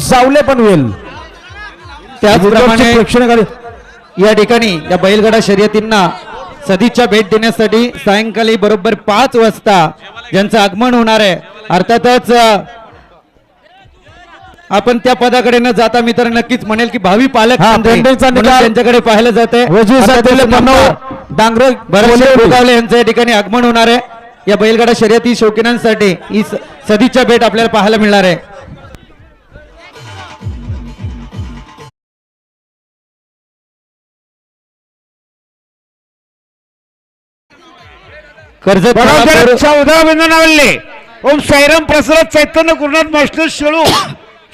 जावले पण होईल. त्याचप्रमाणे प्रेक्षणाकडे या ठिकाणी या बैलगाडा शर्यतींना सदिच्छा भेट देण्यासाठी सायंकाळी बरोबर पाच वाजता ज्यांचं आगमन होणार आहे अर्थातच आपण त्या पदाकडे न जाता मी तर नक्कीच म्हणेल की भावी पालक. त्यांच्याकडे पाहिलं जाते. गोगावले यांचं या ठिकाणी आगमन होणार आहे. या बैलगाडा शर्यती शौकीनांसाठी ही सदिच्छा भेट आपल्याला पाहायला मिळणार आहे. कर्जत खालापूर- चौदा ओम साईराम प्रसाद चैतन्य गुरुनाथ मास्टर शेळू.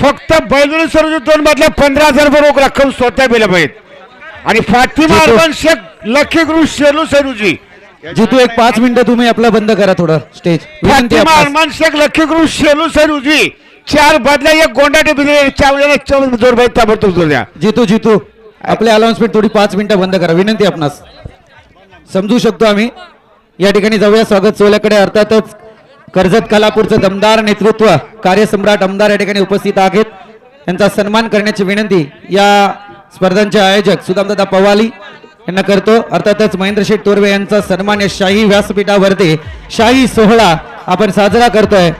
फक्त बैलुरी सर्व दोन मधल्या पंधरा हजार रुपये रोख रक्कम स्वतः दिल्या पाहिजेत आणि फातिमा जितू. अरमान शेख लखी गुरु शेलू सरूजी जितू एक पाच मिनिटं तुम्ही आपलं बंद करा थोडं स्टेज फातिमा. अरमान शेख लखी गुरु शेलू सरूजी चार बदल्या एक गोंडाटे जोर बाई ताबडतोब जोर द्या. जितू जितू आपली अनाउन्समेंट थोडी पाच मिनिटं बंद करा. विनंती आपणास. समजू शकतो आम्ही. या ठिकाणी जाऊया. स्वागत सोहळ्याकडे. अर्थातच कर्जत कलापूरचं दमदार नेतृत्व कार्यसम्राट आमदार या ठिकाणी उपस्थित आहेत. त्यांचा सन्मान करण्याची विनंती या स्पर्धांचे आयोजक सुदामदादा पवाली यांना करतो. अर्थातच महेंद्र शेठ तोरवे यांचा सन्मान या शाही व्यासपीठावरती शाही सोहळा आपण साजरा करतोय.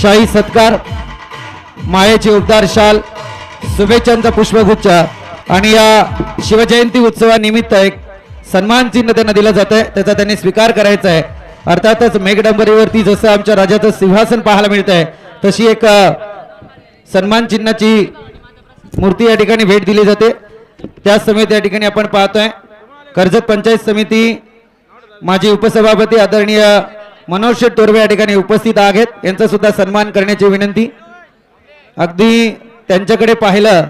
शाही सत्कार मायेचे उबदार शाल शुभेच्छांचा पुष्पगुच्छ आणि या शिवजयंती उत्सवानिमित्त एक सन्मान चिन्ह त्यांना दिलं जात आहे त्याचा त्यांनी स्वीकार करायचा आहे अर्थातच मेघडंबरीवरती जसं आमच्या राजाचं सिंहासन पाहायला मिळत आहे तशी एक सन्मान चिन्हाची मूर्ती या ठिकाणी भेट दिली जाते. त्याच समिती या ठिकाणी आपण पाहतोय कर्जत पंचायत समिती माजी उपसभापती आदरणीय मनोज शेठ या ठिकाणी उपस्थित आहेत. यांचा सुद्धा सन्मान करण्याची विनंती. अगदी त्यांच्याकडे पाहिलं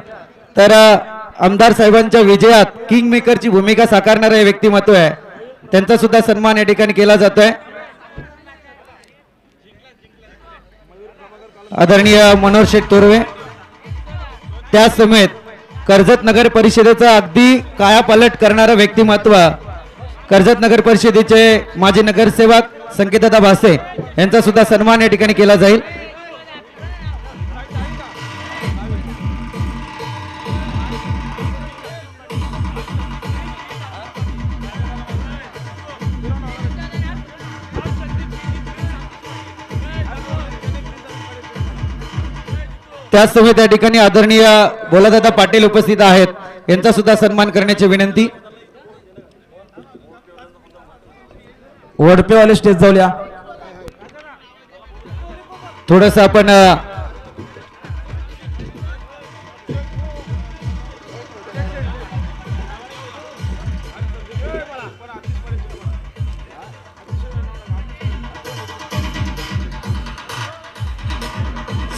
तर आमदार साहेबांच्या विजयात किंग मेकरची भूमिका साकारणारं हे व्यक्तिमत्व आहे. त्यांचा सुद्धा सन्मान या ठिकाणी केला जातोय. आदरणीय मनोहर शेठ तोरवे त्या समेत कर्जत नगर परिषदेचं अगदी कायापालट करणारं व्यक्तिमत्व कर्जत नगर परिषदेचे माजी नगरसेवक संकेतदा भासे यांचा सुद्धा सन्मान या ठिकाणी केला जाईल. त्याच त्या ठिकाणी आदरणीय बोलादादा पाटील उपस्थित आहेत. यांचा सुद्धा सन्मान करण्याची विनंती. वडपेवाले स्टेज जाऊया थोडस आपण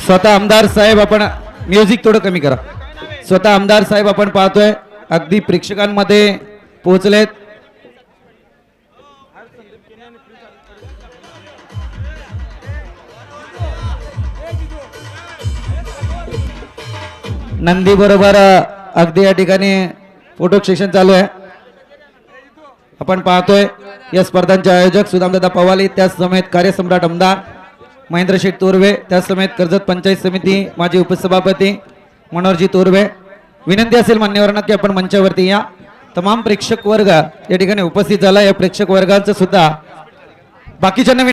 स्वतः आमदार साहेब आपण म्युझिक थोडं कमी करा. स्वतः आमदार साहेब आपण पाहतोय अगदी प्रेक्षकांमध्ये पोहोचलेत. नंदी बरोबर अगदी या ठिकाणी फोटो सेशन चालू आहे. आपण पाहतोय या स्पर्धांचे आयोजक सुदामदादा पवाली त्याच समेत कार्यसम्राट आमदार. महेंद्र शेठ तोरवे त्याच समेत कर्जत पंचायत समिती माजी उपसभापती मनोहरजी तोरवे. विनंती असेल मान्यवरांना की आपण मंचावरती या. तमाम प्रेक्षक वर्ग या ठिकाणी उपस्थित झाला. या प्रेक्षक वर्गाचं सुद्धा बाकीच्या नवीन